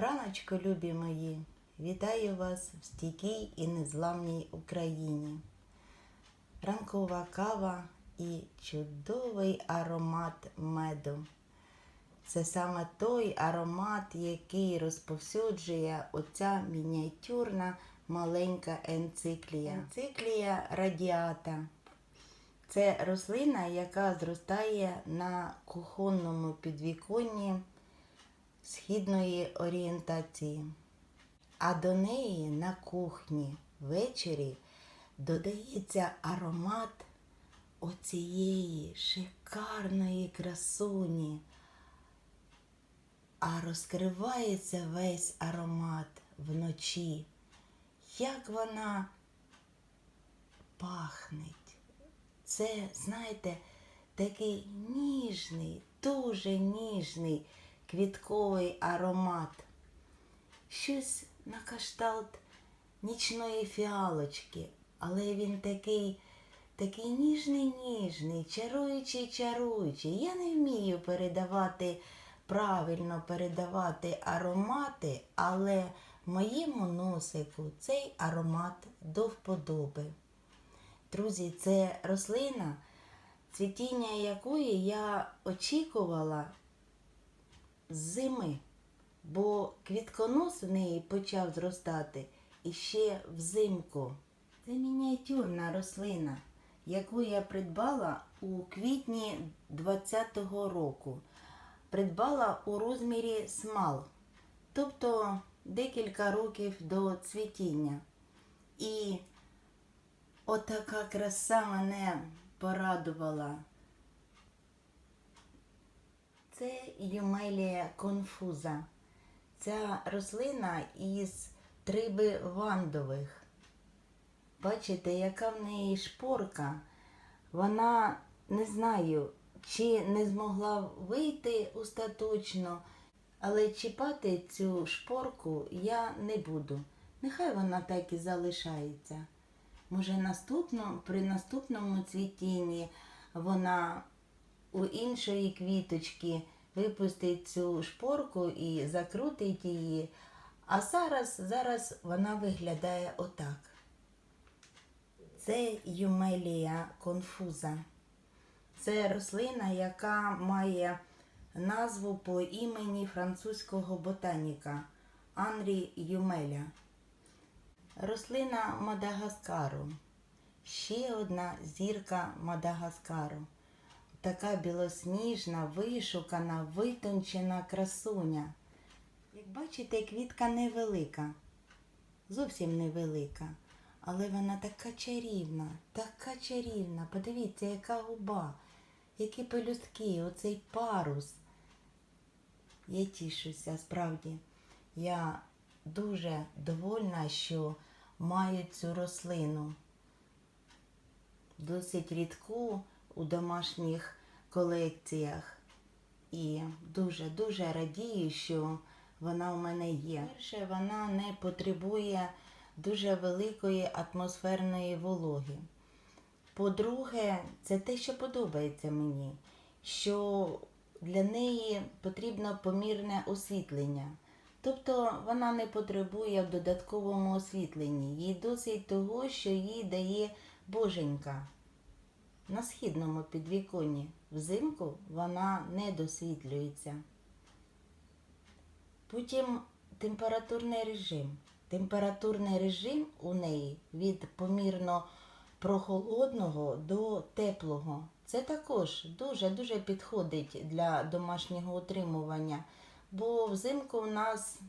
Раночко, любі мої, вітаю вас в стійкій і незламній Україні. Ранкова кава і чудовий аромат меду. Це саме той аромат, який розповсюджує оця мініатюрна маленька енциклія. Енциклія радіата. Це рослина, яка зростає на кухонному підвіконні східної орієнтації. А до неї на кухні ввечері додається аромат оцієї шикарної красуні. А розкривається весь аромат вночі. Як вона пахнеть. Це, знаєте, такий ніжний, дуже ніжний квітковий аромат. Щось на кшталт нічної фіалочки, але він такий, такий ніжний, ніжний, чаруючий, чаруючий. Я не вмію передавати, правильно передавати аромати, але моєму носику цей аромат до вподоби. Друзі, це рослина, цвітіння якої я очікувала зими, бо квітконос у неї почав зростати іще взимку. Це мініатюрна рослина, яку я придбала у квітні 20-го року. Придбала у розмірі смал, тобто декілька років до цвітіння. І отака краса мене порадувала. Це Юмелія конфуза. Ця рослина із триби вандових. Бачите, яка в неї шпорка. Вона не знаю, чи не змогла вийти остаточно, але чіпати цю шпорку я не буду. Нехай вона так і залишається. Може, наступно, при наступному цвітінні вона у іншої квіточки випустить цю шпорку і закрутить її. А зараз, зараз вона виглядає отак. Це юмелія конфуза. Це рослина, яка має назву по імені французького ботаніка Анрі Юмеля. Рослина Мадагаскару. Ще одна зірка Мадагаскару. Така білосніжна, вишукана, витончена красуня. Як бачите, квітка невелика, зовсім невелика, але вона така чарівна, така чарівна. Подивіться, яка губа, які пелюстки, оцей парус. Я тішуся, справді. Я дуже довольна, що маю цю рослину. Досить рідку у домашніх колекціях. І дуже-дуже радію, що вона у мене є. Перше, вона не потребує дуже великої атмосферної вологи. По-друге, це те, що подобається мені, що для неї потрібно помірне освітлення. Тобто вона не потребує в додатковому освітленні. Їй досить того, що їй дає боженька. На східному підвіконні взимку вона не досвітлюється. Потім температурний режим. Температурний режим у неї від помірно прохолодного до теплого. Це також дуже-дуже підходить для домашнього утримування, бо взимку в нас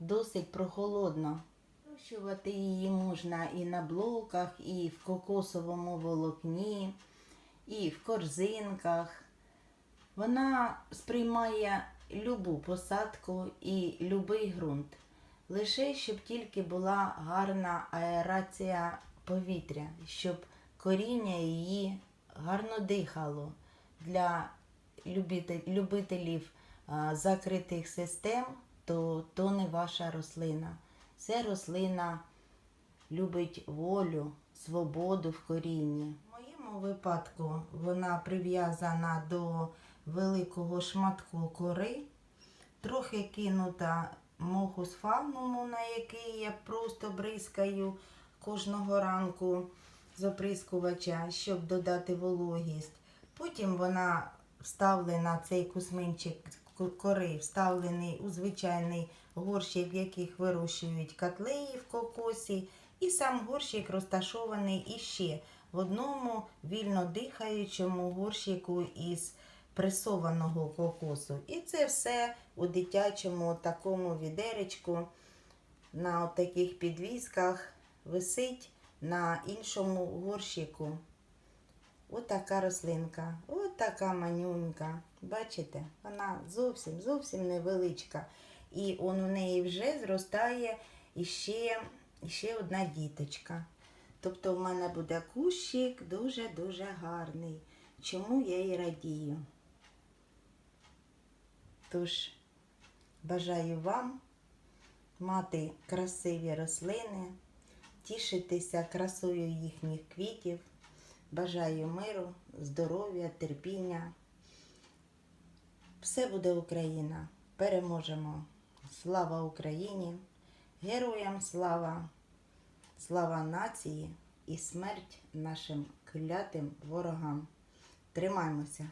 досить прохолодно. Вирощувати її можна і на блоках, і в кокосовому волокні, і в корзинках. Вона сприймає любу посадку і любий ґрунт. Лише щоб тільки була гарна аерація повітря, щоб коріння її гарно дихало для любителів закритих систем, то, то не ваша рослина. Це рослина любить волю, свободу в корінні. Моєму випадку вона прив'язана до великого шматку кори, трохи кинута мохус фагнуму, на який я просто бризкаю кожного ранку з оприскувача, щоб додати вологість. Потім вона вставлена, цей кусминчик кори, вставлений у звичайний горщик, в яких вирощують котлеї в кокосі. І сам горщик розташований іще в одному вільно дихаючому горщику із пресованого кокосу. І це все у дитячому такому відеречку на таких підвісках висить на іншому горщику. Отака рослинка, отака манюнька. Бачите, вона зовсім зовсім невеличка. І он у неї вже зростає іще, іще одна діточка. Тобто в мене буде кущик дуже-дуже гарний. Чому я і радію? Тож бажаю вам мати красиві рослини, тішитися красою їхніх квітів. Бажаю миру, здоров'я, терпіння. Все буде Україна. Переможемо. Слава Україні! Героям слава! Слава нації і смерть нашим клятим ворогам. Тримаймося!